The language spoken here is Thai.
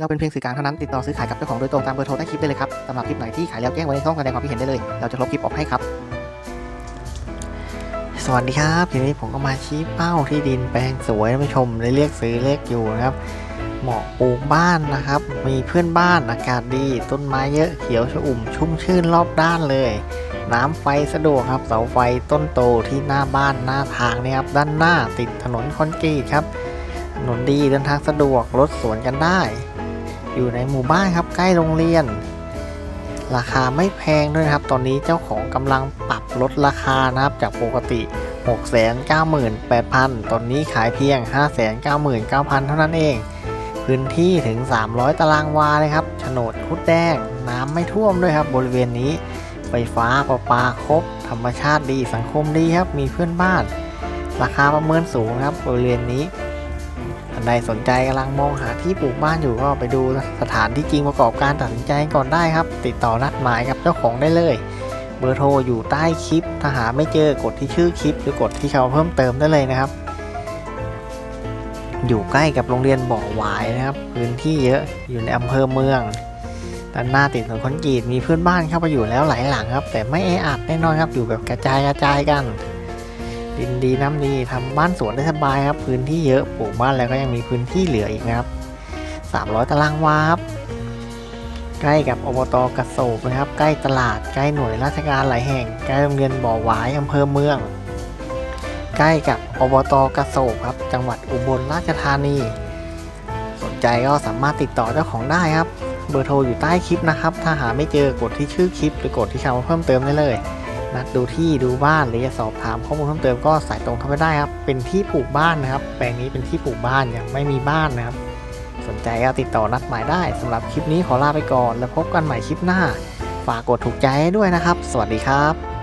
เราเป็นเพียงสื่อกลางเท่านั้นติดต่อซื้อขายกับเจ้าของโดยตรงตามเบอร์โทรใต้คลิปได้เลยครับสำหรับคลิปไหนที่ขายแล้วแจ้งไว้ในช่องแสดงความคิดเห็นได้เลย เราจะลบคลิปออกให้ครับ สวัสดีครับทีนี้ผมก็มาชี้เป้าที่ดินแปลงสวยท่านผู้ชมเลยเรียกซื้อเลขอยู่นะครับเหมาะปลูกบ้านนะครับ มีเพื่อนบ้านอากาศดี ต้นไม้เยอะเขียวชอุ่มชุ่มชื่นรอบด้านเลย น้ำไฟสะดวกครับเสาไฟต้นโตที่หน้าบ้านหน้าทางนี่ครับด้านหน้าติดถนนคอนกรีตครับถนนดีเดินทางสะดวกรถสวนกันได้ อยู่ในหมู่บ้านครับใกล้โรงเรียน ราคาไม่แพงด้วยครับ ตอนนี้เจ้าของกำลังปรับลดราคานะครับจากปกติ 698,000 ตอนนี้ขายเพียง 599,000 เท่านั้นเอง พื้นที่ถึง 300 ตารางวาเลยครับโฉนดคุดแดง น้ำไม่ท่วมด้วยครับ บริเวณนี้ ไฟฟ้าประปาครบ ธรรมชาติดีสังคมดีครับ มีเพื่อนบ้าน ราคาประเมินสูงครับบริเวณนี้านใดสนใจกำลังมองหาที่ปลูกบ้านอยู่ก็ไปดูสถานที่จริงประกอบการตัดสินใจก่อนได้ครับ ติดต่อนัดหมายกับเจ้าของได้เลย เบอร์โทรอยู่ใต้คลิป ถ้าหาไม่เจอกดที่ชื่อคลิป หรือกดที่คำเพิ่มเติมได้เลยนะครับ อยู่ใกล้กับโรงเรียนบ่อหวายนะครับ พื้นที่เยอะอยู่ในอำเภอเมืองด้านหน้าติดถนนคอนกรีตมีเพื่อนบ้านเข้าไปอยู่แล้วหลายหลังครับ แต่ไม่แออัดแน่นอนครับอยู่แบบกระจายกระจายกัน ดินดีน้ำดีทำบ้านสวนได้สบายครับ พื้นที่เยอะปลูกบ้านแล้วก็ยังมีพื้นที่เหลืออีกนะครับ 300 ตารางวาครับใกล้กับอบตกระโศกนะครับ ใกล้ตลาดใกล้หน่วยราชการหลายแห่ง ใกล้โรงเรียนบ่อหวายอำเภอเมือง ใกล้กับอบตกระโศกครับ จังหวัดอุบลราชธานี สนใจก็สามารถติดต่อเจ้าของได้ครับ เบอร์โทรอยู่ใต้คลิปนะครับ ถ้าหาไม่เจอกดที่ชื่อคลิปหรือกดที่คำว่าเพิ่มเติมได้เลย นัดดูที่ดูบ้านหรือจะสอบถามข้อมูลเพิ่มเติมก็สายตรงเข้าไปได้ครับ เป็นที่ปลูกบ้านนะครับ แปลงนี้เป็นที่ปลูกบ้านยังไม่มีบ้านนะครับ สนใจก็ติดต่อนัดหมายได้สำหรับคลิปนี้ขอลาไปก่อน แล้วพบกันใหม่คลิปหน้า ฝากกดถูกใจด้วยนะครับ สวัสดีครับ